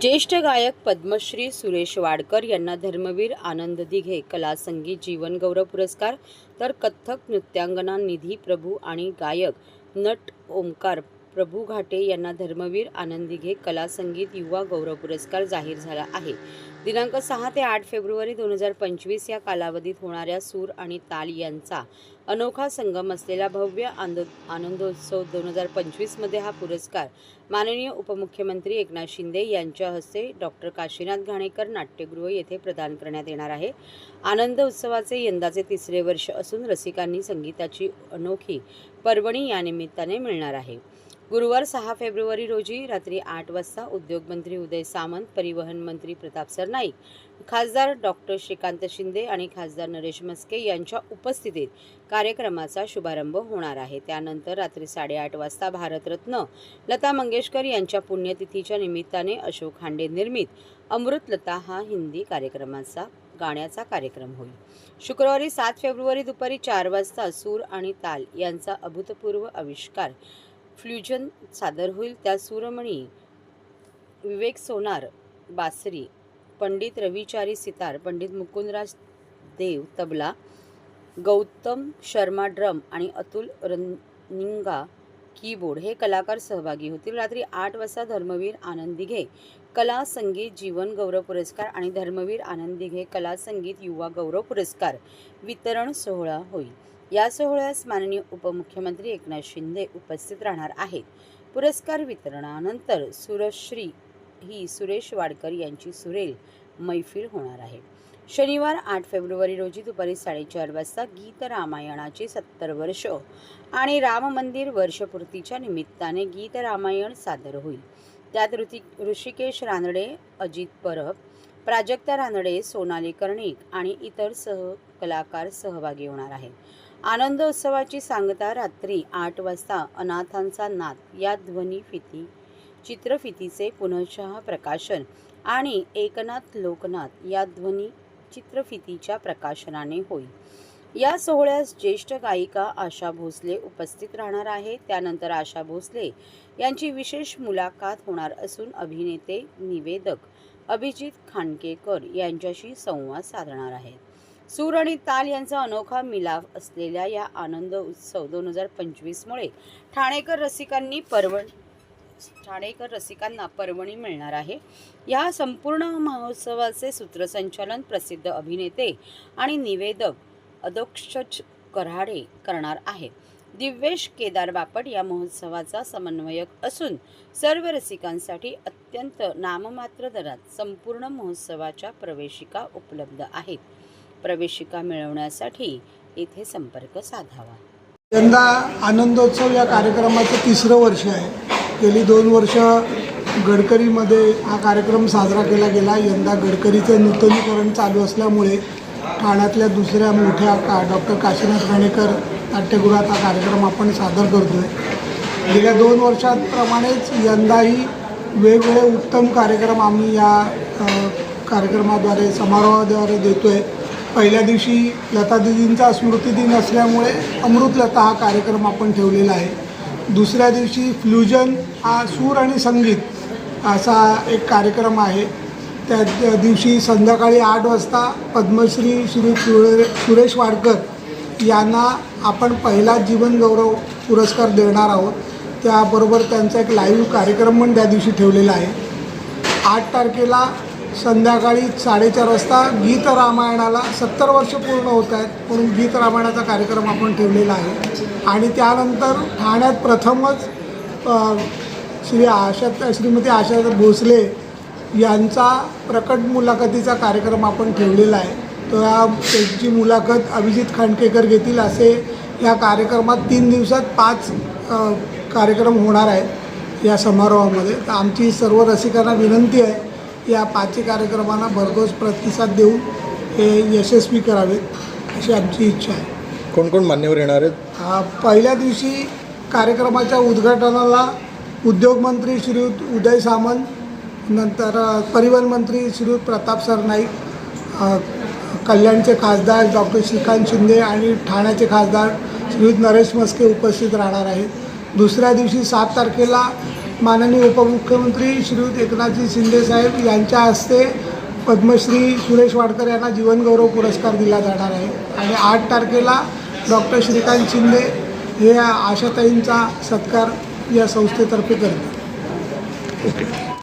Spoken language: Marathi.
ज्येष्ठ गायक पद्मश्री सुरेश वाडकर यांना धर्मवीर आनंद दिघे कला संगीत जीवन गौरव पुरस्कार तर कथ्थक नृत्यांगना निधी प्रभू आणि गायक नट ओंकार प्रभू घाटे यांना धर्मवीर आनंद दिघे कला संगीत युवा गौरव पुरस्कार जाहीर झाला आहे. दिनांक सहा ते आठ फेब्रुवारी दोन हजार पंचवीस या कालावधीत होणाऱ्या सूर आणि ताल यांचा अनोखा संगम असलेला भव्य आंदो आनंदोत्सव दोन हजार पंचवीसमध्ये हा पुरस्कार माननीय उपमुख्यमंत्री एकनाथ शिंदे यांच्या हस्ते डॉक्टर काशीनाथ घाणेकर नाट्यगृह येथे प्रदान करण्यात येणार आहे. आनंद उत्सवाचे यंदाचे तिसरे वर्ष असून रसिकांनी संगीताची अनोखी पर्वणी या निमित्ताने मिळणार आहे. गुरुवार सहा फेब्रुवारी रोजी रात्री आठ वाजता उद्योगमंत्री उदय सामंत परिवहन मंत्री प्रताप सरनाईक खासदार डॉक्टर श्रीकांत शिंदे आणि खासदार नरेश मस्के यांच्या उपस्थितीत कार्यक्रमाचा शुभारंभ होणार आहे. त्यानंतर रात्री साडेआठ वाजता भारतरत्न लता मंगेशकर यांच्या पुण्यतिथीच्या निमित्ताने अशोक खांडे निर्मित अमृतलता हा हिंदी कार्यक्रमाचा गाण्याचा कार्यक्रम होईल. शुक्रवारी सात फेब्रुवारी दुपारी चार वाजता सूर आणि ताल यांचा अभूतपूर्व आविष्कार फ्ल्युजन सादर होईल. त्या सूरमणी विवेक सोनार बासरी पंडित रविचारी सितार पंडित मुकुंदराज देव तबला गौतम शर्मा ड्रम आणि अतुल रनिंगा कीबोर्ड हे कलाकार सहभागी होतील. रात्री आठ वाजता धर्मवीर आनंद दिघे कला संगीत जीवन गौरव पुरस्कार आणि धर्मवीर आनंद दिघे कला संगीत युवा गौरव पुरस्कार वितरण सोहळा होईल. या सोहळ्यास माननीय उपमुख्यमंत्री एकनाथ शिंदे उपस्थित राहणार आहेत. पुरस्कार वितरणानंतर सुरश्री ही सुरेश वाडकर यांची सुरेल मैफिल होणार आहे. शनिवार आठ फेब्रुवारी रोजी दुपारी साडेचार वाजता गीत रामायणाचे सत्तर वर्ष आणि राम मंदिर वर्षपूर्तीच्या निमित्ताने गीत रामायण सादर होईल. त्यात ऋतिक ऋषिकेश रानडे अजित परब प्राजक्ता रानडे सोनाली कर्णिक आणि इतर सह कलाकार सहभागी होणार आहेत. आनंद उत्सवाची सांगता रात्री आठ वाजता अनाथांचा नाद या ध्वनी फिती चित्रफितीचे पुनशः प्रकाशन आणि एकनाथ लोकनाथ या ध्वनी चित्रफितीच्या प्रकाशनाने होईल. या सोहळ्यास ज्येष्ठ गायिका आशा भोसले उपस्थित राहणार आहे त्यानंतर आशा भोसले यांची विशेष मुलाखत होणार असून अभिनेते निवेदक अभिजित खांडकेकर यांच्याशी संवाद साधणार आहेत. सूर आणि ताल यांचा अनोखा मिलाफ असलेल्या या आनंद उत्सव दोन हजार पंचवीसमुळे ठाणेकर रसिकांनी परवड ठाणेकर रसिकांना पर्वणी मिळणार आहे. या संपूर्ण महोत्सवाचे सूत्रसंचालन प्रसिद्ध अभिनेते आणि निवेदक अदोक्षज कराडे करणार आहेत दिव्येश केदार बापट या महोत्सवाचा समन्वयक असून सर्व रसिकांसाठी अत्यंत नाममात्र दरात संपूर्ण महोत्सवाच्या प्रवेशिका उपलब्ध आहेत. प्रवेशिका मिळवण्यासाठी येथे संपर्क साधावा. यंदा आनंदोत्सव या कार्यक्रमाचं तिसरं वर्ष आहे. गेली दोन वर्ष गडकरीमध्ये हा कार्यक्रम साजरा केला गेला. यंदा गडकरीचं नूतनीकरण चालू असल्यामुळे ठाण्यातल्या दुसऱ्या मोठ्या का डॉक्टर काशीनाथ राणेकर नाट्यगृहात हा कार्यक्रम आपण सादर करतो आहे गेल्या दोन वर्षांप्रमाणेच यंदाही वेगवेगळे उत्तम कार्यक्रम आम्ही या कार्यक्रमाद्वारे समारोहाद्वारे देतो आहे पहिल्या दिवशी लतादिदींचा स्मृतिदिन असल्यामुळे अमृतलता हा कार्यक्रम आपण ठेवलेला आहे. दुसऱ्या दिवशी फ्ल्युजन हा सूर आणि संगीत असा एक कार्यक्रम आहे. त्या दिवशी संध्याकाळी आठ वाजता पद्मश्री श्री सुरे सुरेश वाडकर यांना आपण पहिला जीवनगौरव पुरस्कार देणार आहोत. त्याबरोबर त्यांचा एक लाईव्ह कार्यक्रम पण त्या दिवशी ठेवलेला आहे. आठ तारखेला संध्याकाळी साडेचार वाजता गीत रामायणाला सत्तर वर्ष पूर्ण होत आहेत म्हणून गीत रामायणाचा कार्यक्रम आपण ठेवलेला आहे. आणि त्यानंतर ठाण्यात प्रथमच श्री आशा श्रीमती आशा भोसले यांचा प्रकट मुलाखतीचा कार्यक्रम आपण ठेवलेला आहे. तर या त्यांची मुलाखत अभिजित खांडकेकर घेतील असे या कार्यक्रमात तीन दिवसात पाच कार्यक्रम होणार आहेत या समारोहामध्ये. तर आमची सर्व रसिकांना विनंती आहे या पाचही कार्यक्रमांना भरघोस प्रतिसाद देऊन हे यशस्वी करावेत अशी आमची इच्छा आहे. कोण कोण मान्यवर येणार आहेत? पहिल्या दिवशी कार्यक्रमाच्या उद्घाटनाला उद्योगमंत्री श्रीयुत उदय सामंत नंतर परिवहन मंत्री श्रीयुत प्रताप सरनाईक कल्याणचे खासदार डॉक्टर श्रीकांत शिंदे आणि ठाण्याचे खासदार श्रीयुत नरेश मस्के उपस्थित राहणार आहेत. दुसऱ्या दिवशी सात तारखेला माननीय उपमुख्यमंत्री श्री एकनाथजी शिंदे साहेब यांच्या हस्ते पद्मश्री सुरेश वाडकर यांना जीवनगौरव पुरस्कार दिला जाणार आहे. आणि आठ तारखेला डॉक्टर श्रीकांत शिंदे हे आशाताईंचा सत्कार या संस्थेतर्फे करते